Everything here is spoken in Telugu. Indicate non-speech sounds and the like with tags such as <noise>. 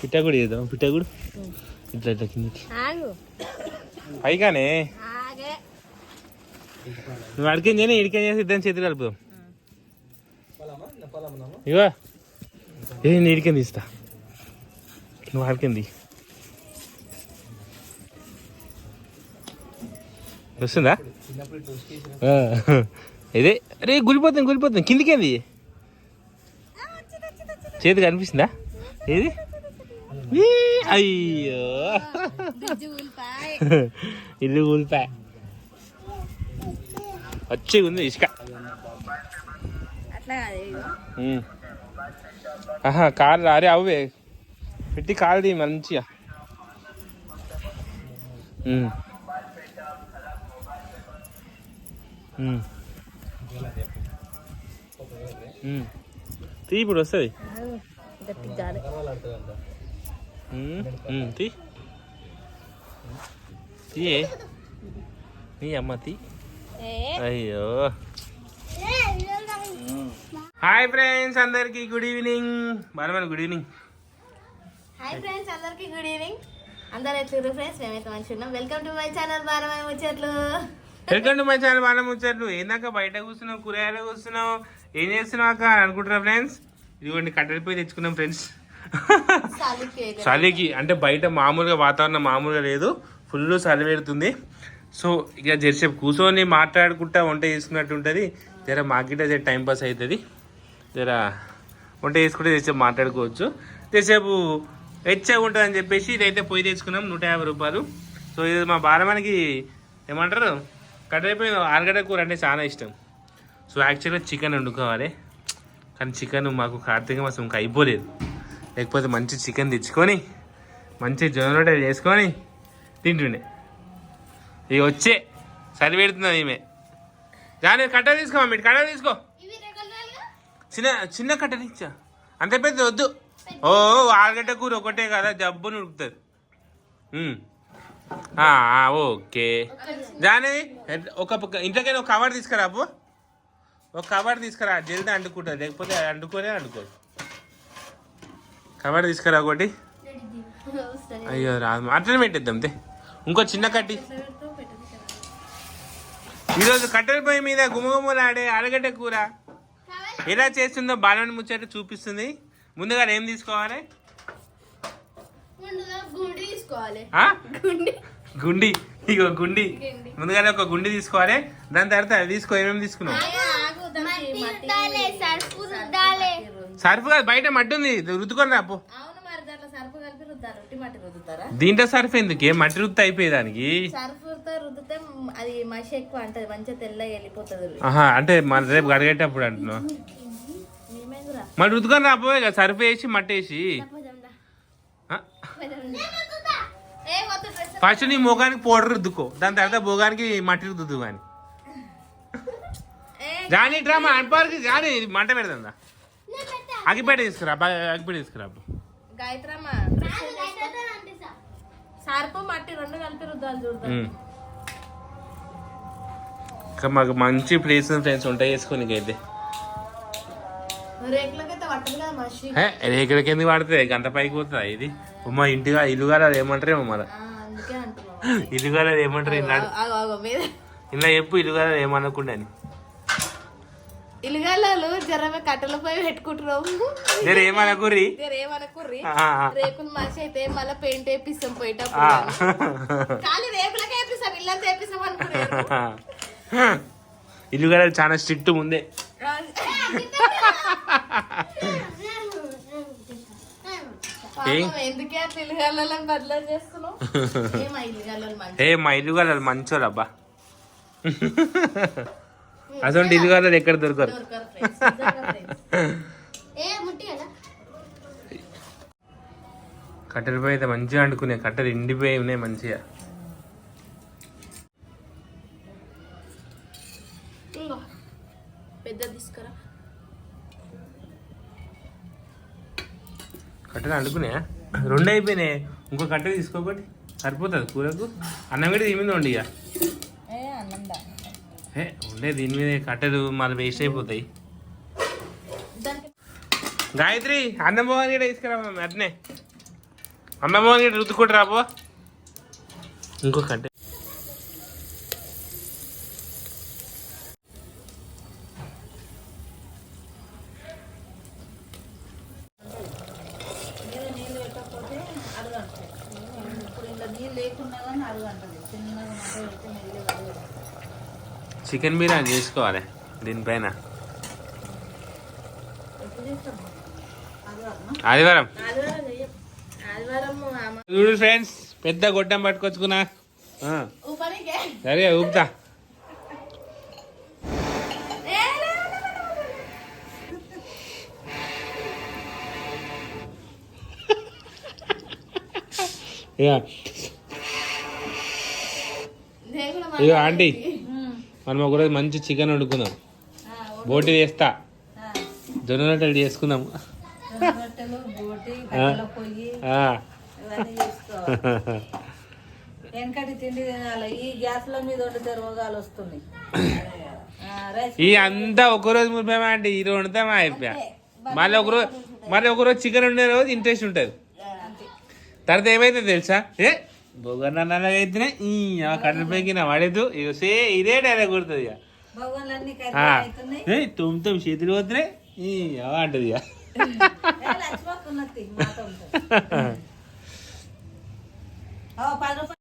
పిట్టగుడు చేద్దాం పిట్టగుడు ఇట్లా ఇట్లా కిందకి ఆగు. పైగానే? నువ్వు అడికేం చేయని ఇడికేం చేసి ఇద్దరం చేతులు కలుపుదాం. ఇవా ఏ నేను ఇడికేం తీస్తా? నువ్వు అడికింది వస్తుందా? ఆ, ఇదే అరే గులిపోతుంది గులిపోతుంది కిందికేంది? చేతి కనిపిస్తుందా ఏది? అయ్యో ఇల్లు కూలిపా వచ్చి ఉంది ఇసుక. ఆహా కాలు అరే అవే పెట్టి మంచిగా ఉమ్. ఉమ్. ఉమ్. తీ ఇప్పుడు వస్తుంది తీ తీయే నీ అమ్మ తీ అయ్యో హాయ్ ఫ్రెండ్స్ అందరికి good evening Balamani good evening hi friends అందరికి గుడ్ ఈవినింగ్ అందరు ఎట్లున్నారు ఫ్రెండ్స్ మేమైతే మంచిగా ఉన్నాం. Welcome to my channel Balamaya Muchatlu. Welcome to my channel బాగా ముచ్చట్లు. ఏందాక బయట కూర్చున్నావు కూరగాయలు కూర్చున్నావు? ఏం చేస్తున్నావు అక్క అని అనుకుంటున్నా ఫ్రెండ్స్ ఇదిగోండి కట్టెల పోయి తెచ్చుకున్నాం ఫ్రెండ్స్ చలికి అంటే బయట మామూలుగా వాతావరణం మామూలుగా లేదు ఫుల్ చలి పెడుతుంది. సో ఇక జరసేపు కూర్చొని మాట్లాడుకుంటా వంట చేసుకున్నట్టు ఉంటుంది. జర మాకిట జర టైం పాస్ అవుతుంది జర వంట చేసుకుంటే జరసేపు మాట్లాడుకోవచ్చు. జరసేపు వెచ్చగా ఉంటుంది అని చెప్పేసి ఇదైతే పొయ్యి తెచ్చుకున్నాం నూట యాభై రూపాయలు. సో ఇది మా బాలమానికి ఏమంటారు? కట్టెలపై ఆలుగడ్డ కూర అంటే చాలా ఇష్టం. సో యాక్చువల్గా చికెన్ వండుకోవాలి. కానీ చికెన్ మాకు కార్తీక మాసం ఇంకా అయిపోలేదు. లేకపోతే మంచి చికెన్ తెచ్చుకొని మంచి జొన్న రొట్టెలు చేసుకొని తింటుండే. ఇక వచ్చే సరి పెడుతున్నది ఈమె? దాని కట్ట తీసుకో మీరు కట్ట తీసుకో. చిన్న చిన్న కట్ట ఇచ్చా? అంత పెద్ద వద్దు. ఓ ఆలుగడ్డ కూర ఒకటే కదా ఉడుకుతుంది. ఆ, ఆ, ఓకే. జానీ ఒక పక్క- ఇంట్లోకైనా ఒక కవర్ తీసుకురా అప్పు ఒక కవర్ తీసుకురా జల్దీ అంటుకుంటుంది లేకపోతే అంటుకోనే అంటుకోదు. కవర్ తీసుకురా ఒకటి. అయ్యో రాదు అట్లనే పెట్టేద్దాం తే. ఇంకో చిన్న కట్టి. ఈరోజు కట్టెల పొయ్యి మీద గుమగుమలాడే ఆలుగడ్డ కూర ఎలా చేస్తుందో బాలని ముచ్చట చూపిస్తుంది. ముందుగా ఏం తీసుకోవాలి? గుండి తీసుకోవాలి. ఆ? గుండి. గుండి. ఇగో గుండి. గుండి. ముందుగానే ఒక గుండి తీసుకోవాలి. దాని తర్వాత అది తీసుకో ఏమేమి తీసుకున్నావు? సర్ఫ్ కాదు బయట మట్టి ఉంది. రుద్దుకొని రాపు అవును మరి దాంట్లో సరుపు కలిపి రుద్దారు రొట్టి మట్టి రుద్దుతారా? దీంట్లో సర్ఫ్ ఎందుకే? మట్టి రుద్దు అయిపోయేదానికి? సర్ఫుతో రుద్దితే మ్, అది మసి ఎక్కువ అంటది మంచిగా తెల్లగా వెళ్ళిపోతుంది. ఆహా అంటే మన రేపు గడిగేటప్పుడు అంటున్నావు. మరి రుద్దుకొని రాపోయే కదా సర్ఫ్ వేసి మట్టి వేసి. ఫస్ట్ నీ మొగానికి పౌడర్ రుద్దుకో. దాని తర్వాత భోగానికి మట్టి రుద్దుదు కానీ జానీ డ్రామా అన్పార్కి జానీ మంట పెడదా అగిపేట తీసుకురా బాగా అగిపేట తీసుకురా అబ్బు. గాయత్రమ్మ. సర్పు మట్టి రెండు కలిపి రుద్దాలు చూడతాం ఉమ్. ఇంకా మాకు మంచి ప్లేస్ ఫ్రెండ్స్ ఉంటాయి వేసుకోనికి అయితే రేకులకి ఎందుకు పడుతుంది గంట పైకి పోతుందా ఇది. మా ఇంటిగా ఇల్లు కాదు ఏమంటారేమో మన ఆ, అందుకే అంటున్నాం. ఇల్లు కాదు ఏమంటారు? ఇలా చెప్పు ఇల్లు కాదు ఏమనకుండా అని. ఇలుగాళ్ళు జరమే కట్టెల పోయి పెట్టుకుంటున్నాం. జర ఏమనకుర్రి. రేకులు మసి అయితే మళ్ళీ పెయింట్ వేపిస్తాం. పోయేటప్పుడు. ఖాళీ రేకులకే వేపిస్తాం ఇల్లంతా వేపిస్తాం కాదు <laughs> చాలా స్ట్రిక్ట్ ముందే. ఏం? మా ఇల్లు కాదు మంచోళ్ళు అబ్బా అసలు ఇల్లు కాదు ఎక్కడ దొరకరు కట్టెలపై అయితే మంచిగా అంటుకునే కట్టెలు ఎండిపోయి ఉన్నాయి మంచిగా. ఇంగో పెద్ద తీసుకురా. కట్టెలు అంటుకున్నాయా రెండు అయిపోయినాయి. ఇంకో కట్టె తీసుకోకటి సరిపోతుంది కూరకు. అన్నం కూడా దీని మీద ఇక ఉండే దీని మీద కట్టదు మళ్ళీ వేస్ట్ అయిపోతాయి. గాయత్రి అన్నం పోవాలి తీసుకురా అట్నే. అన్నమో రుద్దుకుంటు రాబో ఇంకో కట్టే. నీళ్ళు లేకుండా కానీ అడుగంటుంది చిన్నగా మాట పెడితే మెల్లి అడుగు చికెన్ బిర్యానీ చేసుకోవాలి దీనిపైన. ఆదివారం. చూడు ఫ్రెండ్స్ పెద్ద గొడ్డం పట్టుకొచ్చుకున్నా. సరే ఊపుతా. ఇక ఆంటీ. మనం ఒకరోజు మంచి చికెన్ వండుకుందాం. బోటి చేస్తా జొన్న రొట్టెలు చేసుకుందాం వెనకటి తిండి తినాలి. ఈ గ్యాస్ల మీద వండితే రోగాలు వస్తున్నాయి. ఆ, రైస్ ఈ అంతా ఒకరోజు మురిపామా అంటే ఈ రోజు వండుతామా అయిపోయా? మళ్ళీ ఒకరోజు మళ్ళీ ఒకరోజు చికెన్ వండే రోజు ఇంట్రెస్ట్ ఉంటుంది. తర్వాత ఏమైతే తెలుసా? ఏ? బొగన్నైతేనే ఈ కట్టెల పైకి నా పడేదు ఇక సే ఇదే డైలాగ్ కొడుతుంది ఇక తుమ్ తుమ్ చేతులు పోతున్నాయి అంటది ఇక పది రూపాయలు